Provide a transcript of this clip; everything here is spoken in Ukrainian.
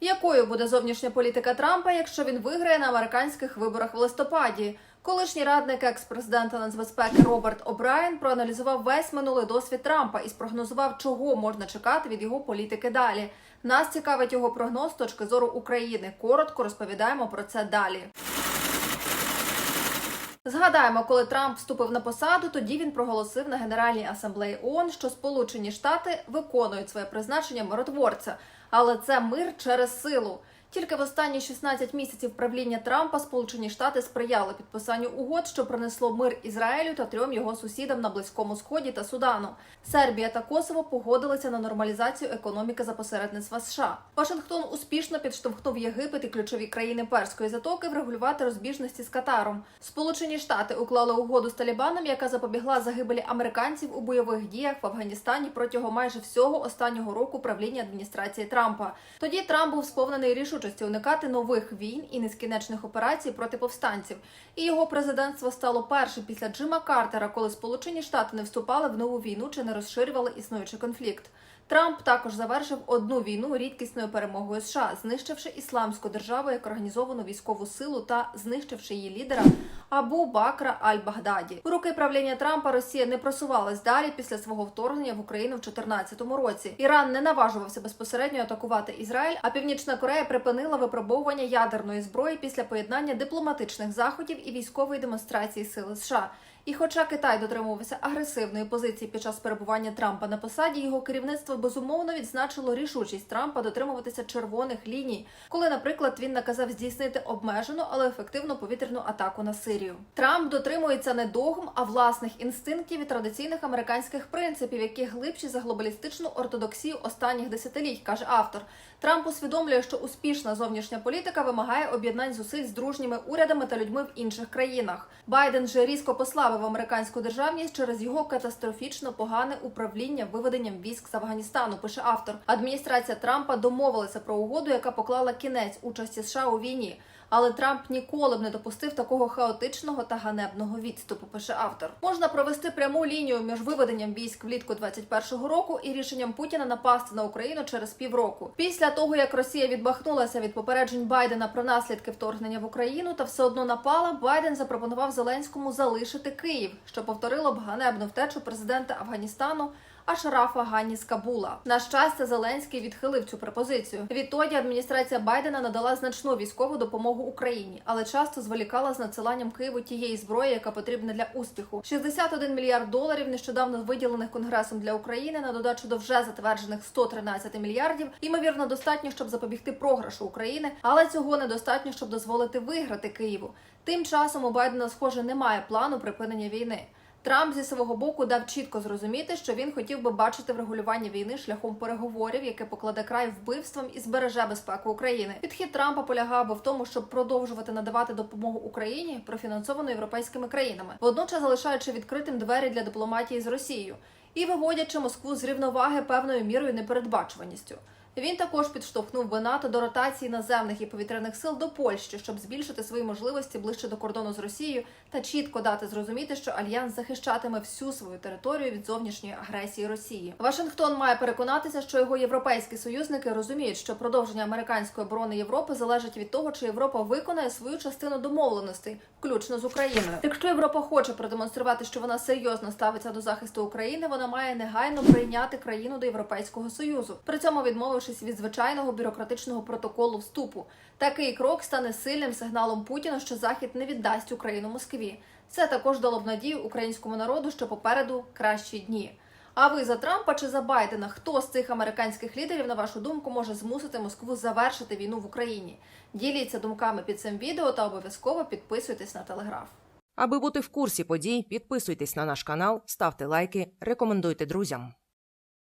Якою буде зовнішня політика Трампа, якщо він виграє на американських виборах в листопаді? Колишній радник екс-президента нацбезпеки Роберт О'Брайен проаналізував весь минулий досвід Трампа і спрогнозував, чого можна чекати від його політики далі. Нас цікавить його прогноз з точки зору України. Коротко розповідаємо про це далі. Згадаємо, коли Трамп вступив на посаду, тоді він проголосив на Генеральній асамблеї ООН, що Сполучені Штати виконують своє призначення миротворця, але це мир через силу. Тільки в останні 16 місяців правління Трампа Сполучені Штати сприяли підписанню угод, що принесло мир Ізраїлю та трьом його сусідам на Близькому Сході та Судану. Сербія та Косово погодилися на нормалізацію економіки за посередництва США. Вашингтон успішно підштовхнув Єгипет і ключові країни перської затоки врегулювати розбіжності з Катаром. Сполучені Штати уклали угоду з Талібаном, яка запобігла загибелі американців у бойових діях в Афганістані протягом майже всього останнього року правління адміністрації Трампа. Тоді Трамп був сповнений рішучості уникати нових війн і нескінченних операцій проти повстанців. І його президентство стало першим після Джима Картера, коли Сполучені Штати не вступали в нову війну чи не розширювали існуючий конфлікт. Трамп також завершив одну війну рідкісною перемогою США, знищивши ісламську державу як організовану військову силу та знищивши її лідера Абу Бакра Аль-Багдаді. У роки правління Трампа Росія не просувалась далі після свого вторгнення в Україну в 2014 році. Іран не наважувався безпосередньо атакувати Ізраїль, а Північна Корея припинила випробовування ядерної зброї після поєднання дипломатичних заходів і військової демонстрації сили США. І хоча Китай дотримувався агресивної позиції під час перебування Трампа на посаді, його керівництво безумовно відзначило рішучість Трампа дотримуватися червоних ліній, коли, наприклад, він наказав здійснити обмежену, але ефективну повітряну атаку на Сирію. Трамп дотримується не догм, а власних інстинктів і традиційних американських принципів, які глибші за глобалістичну ортодоксію останніх десятиліть, каже автор. Трамп усвідомлює, що успішна зовнішня політика вимагає об'єднань зусиль з дружніми урядами та людьми в інших країнах. Байден же різко послабив американську державність через його катастрофічно погане управління виведенням військ з Афганістану. Пише автор. Адміністрація Трампа домовилася про угоду, яка поклала кінець участі США у війні. Але Трамп ніколи б не допустив такого хаотичного та ганебного відступу. Пише автор. Можна провести пряму лінію між виведенням військ влітку 21-го року і рішенням Путіна напасти на Україну через півроку. Після того як Росія відбахнулася від попереджень Байдена про наслідки вторгнення в Україну та все одно напала, Байден запропонував Зеленському залишити Київ, що повторило б ганебну втечу президента Афганістану. Ашрафа Гані з Кабула. На щастя, Зеленський відхилив цю пропозицію. Відтоді адміністрація Байдена надала значну військову допомогу Україні, але часто зволікала з надсиланням Києву тієї зброї, яка потрібна для успіху. 61 мільярд доларів, нещодавно виділених конгресом для України, на додачу до вже затверджених 113 мільярдів, ймовірно, достатньо, щоб запобігти програшу України, але цього недостатньо, щоб дозволити виграти Києву. Тим часом у Байдена, схоже, немає плану припинення війни. Трамп зі свого боку дав чітко зрозуміти, що він хотів би бачити врегулювання війни шляхом переговорів, яке покладе край вбивствам і збереже безпеку України. Підхід Трампа полягав би в тому, щоб продовжувати надавати допомогу Україні, профінансовану європейськими країнами, водночас залишаючи відкритим двері для дипломатії з Росією і виводячи Москву з рівноваги певною мірою непередбачуваністю. Він також підштовхнув би НАТО до ротації наземних і повітряних сил до Польщі, щоб збільшити свої можливості ближче до кордону з Росією та чітко дати зрозуміти, що альянс захищатиме всю свою територію від зовнішньої агресії Росії. Вашингтон має переконатися, що його європейські союзники розуміють, що продовження американської оборони Європи залежить від того, чи Європа виконає свою частину домовленостей, включно з Україною. Якщо Європа хоче продемонструвати, що вона серйозно ставиться до захисту України, вона має негайно прийняти країну до Європейського союзу, при цьому відмовившись від звичайного бюрократичного протоколу вступу. Такий крок стане сильним сигналом Путіна, що Захід не віддасть Україну Москві. Це також дало б надію українському народу, що попереду кращі дні. А ви за Трампа чи за Байдена? Хто з цих американських лідерів, на вашу думку, може змусити Москву завершити війну в Україні? Діліться думками під цим відео та обов'язково підписуйтесь на телеграф. Аби бути в курсі подій, підписуйтесь на наш канал, ставте лайки, рекомендуйте друзям.